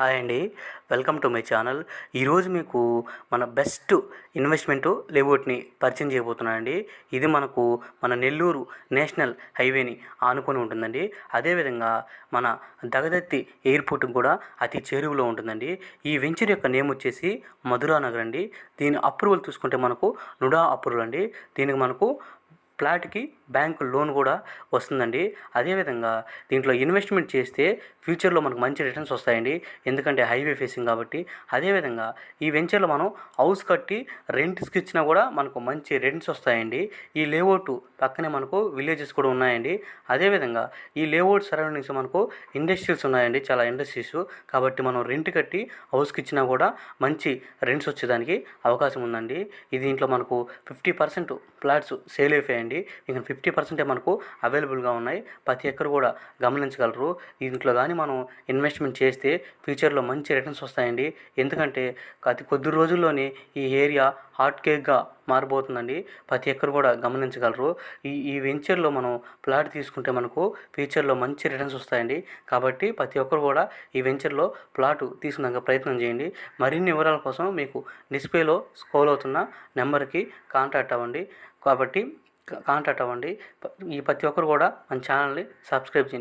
Hi అండి. Welcome to my channel. ఈరోజు మీకు మన బెస్ట్ ఇన్వెస్ట్మెంట్ లేఅవుట్ని పరిచయం చేయబోతున్నానండి. ఇది మనకు మన నెల్లూరు నేషనల్ హైవేని ఆనుకొని ఉంటుందండి. అదేవిధంగా మన దగదత్తి ఎయిర్పోర్ట్ కూడా అతి చేరువలో ఉంటుందండి. ఈ వెంచర్ యొక్క నేమ్ వచ్చేసి మధురా నగర్ అండి. దీని అప్రూవల్ చూసుకుంటే మనకు నుడా అప్రూవల్ అండి. దీనికి మనకు ఫ్లాట్కి బ్యాంకు లోన్ కూడా వస్తుందండి. అదేవిధంగా దీంట్లో ఇన్వెస్ట్మెంట్ చేస్తే ఫ్యూచర్లో మనకు మంచి రిటర్న్స్ వస్తాయండి. ఎందుకంటే హైవే ఫేసింగ్ కాబట్టి. అదేవిధంగా ఈ వెంచర్లో మనం హౌస్ కట్టి రెంట్స్కి ఇచ్చినా కూడా మనకు మంచి రెంట్స్ వస్తాయండి. ఈ లేఅవుట్ పక్కనే మనకు విలేజెస్ కూడా ఉన్నాయండి. అదేవిధంగా ఈ లేఅవుట్ సరౌండింగ్స్ మనకు ఇండస్ట్రీస్ ఉన్నాయండి. చాలా ఇండస్ట్రీస్. కాబట్టి మనం రెంట్ కట్టి హౌస్కి ఇచ్చినా కూడా మంచి రెంట్స్ వచ్చేదానికి అవకాశం ఉందండి. ఇది దీంట్లో మనకు ఫిఫ్టీ పర్సెంట్ ఫ్లాట్స్ సేల్ అయిపోయాయండి. ఇంకా ఫిఫ్టీ ఫిఫ్టీ పర్సెంటే మనకు అవైలబుల్గా ఉన్నాయి. ప్రతి ఎక్కరు కూడా గమనించగలరు. దీంట్లో కానీ మనం ఇన్వెస్ట్మెంట్ చేస్తే ఫ్యూచర్లో మంచి రిటర్న్స్ వస్తాయండి. ఎందుకంటే అతి కొద్ది రోజుల్లోనే ఈ ఏరియా హాట్ కేక్గా మారిపోతుందండి ప్రతి ఎక్కరు కూడా గమనించగలరు. ఈ ఈ వెంచర్లో మనం ప్లాట్ తీసుకుంటే మనకు ఫ్యూచర్లో మంచి రిటర్న్స్ వస్తాయండి. కాబట్టి ప్రతి ఒక్కరు కూడా ఈ వెంచర్లో ప్లాట్ తీసుకున్నాక ప్రయత్నం చేయండి. మరిన్ని వివరాల కోసం మీకు డిస్ప్లేలో స్కోల్ అవుతున్న నెంబర్కి కాంటాక్ట్ అవ్వండి. కాబట్టి కాంటాక్ట్ అవ్వండి. ఈ ప్రతి ఒక్కరు కూడా మన ఛానల్ని సబ్స్క్రైబ్ చేయండి.